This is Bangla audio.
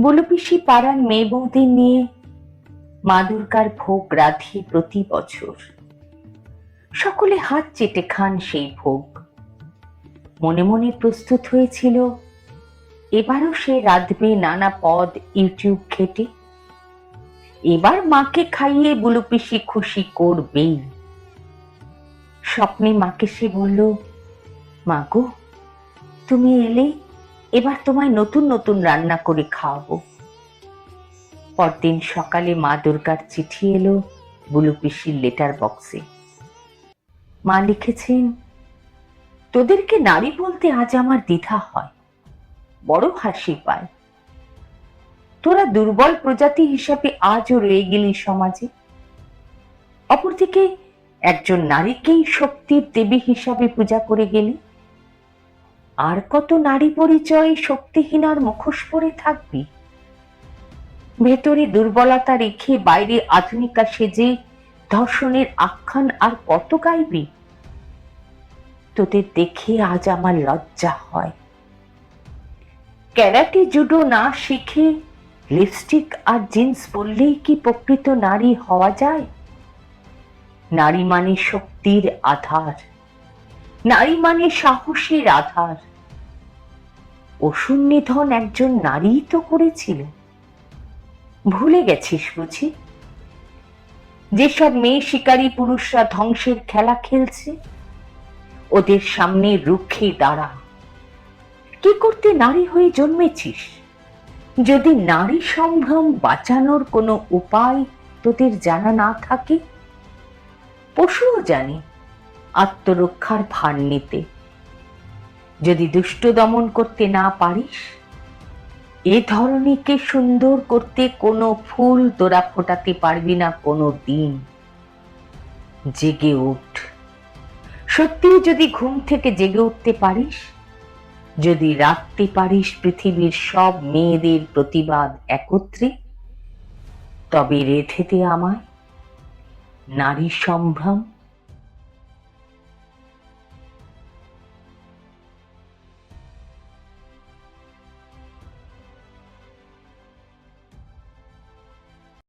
বলপিসি পাড়ার মেয়ে বৌদের নিয়ে মা দুর্গার ভোগ রাধি প্রতি বছর। সকলে হাত চেটে খান সেই ভোগ। মনে মনে প্রস্তুত হয়েছিল, এবারও সে রাঁধবে নানা পদ ইউটিউব ঘেটে। এবার মাকে খাইয়ে বুলুপিসি খুশি করবেই। স্বপ্নে মাকে সে বলল, মা গো, তুমি এলে এবার তোমায় নতুন নতুন রান্না করে খাওয়াবো। পরদিন সকালে মা দুর্গার চিঠি এলো বুলু পিসির লেটার বক্সে। মা লিখেছেন, তোদেরকে নারী বলতে আজ আমার দ্বিধা হয়, বড় হাসি পায়। তোরা দুর্বল প্রজাতি হিসাবে আজও রয়ে গেলি সমাজে। অপরদিকে একজন নারীকেই শক্তির দেবী হিসাবে পূজা করে গেলি। আর কত নারী পরিচয় শক্তিহীনার মুখোশ পরে থাকবি? ভেতরে দুর্বলতা রেখে বাইরে আধুনিকা সেজে ধর্ষণের আখ্যান আর কত গাইবি? তোদের দেখে আজ আমার লজ্জা হয়। ক্যারাটে, জুডো না শিখে লিপস্টিক আর জিন্স পরলেই কি প্রকৃত নারী হওয়া যায়? নারী মানে শক্তির আধার। নারী মানে সাহসের আধার অসুর নিধন একজন নারীই তো করেছিল। ভুলে গেছিস বুঝি? যেসব মেয়ে শিকারী পুরুষরা ধ্বংসের খেলা খেলছে, ওদের সামনে রুখে দাঁড়া। কি করতে নারী হয়ে জন্মেছিস? যদি নারী সম্ভ্রম বাঁচানোর কোনো উপায় তোদের জানা না থাকে, পশুও জানে। আত্মরক্ষার ভার নিতে। যদি দুষ্ট দমন করতে না পারিস, এ ধরনীকে সুন্দর করতে কোনো ফুল তোরা ফোটাতে পারবি না কোনো দিন। জেগে উঠ। সত্যি যদি ঘুম থেকে জেগে উঠতে পারিস, যদি রাখতে পারিস পৃথিবীর সব মেয়েদের প্রতিবাদ একত্রে, তবে রেথেতে আমায় নারী সম্ভ্রম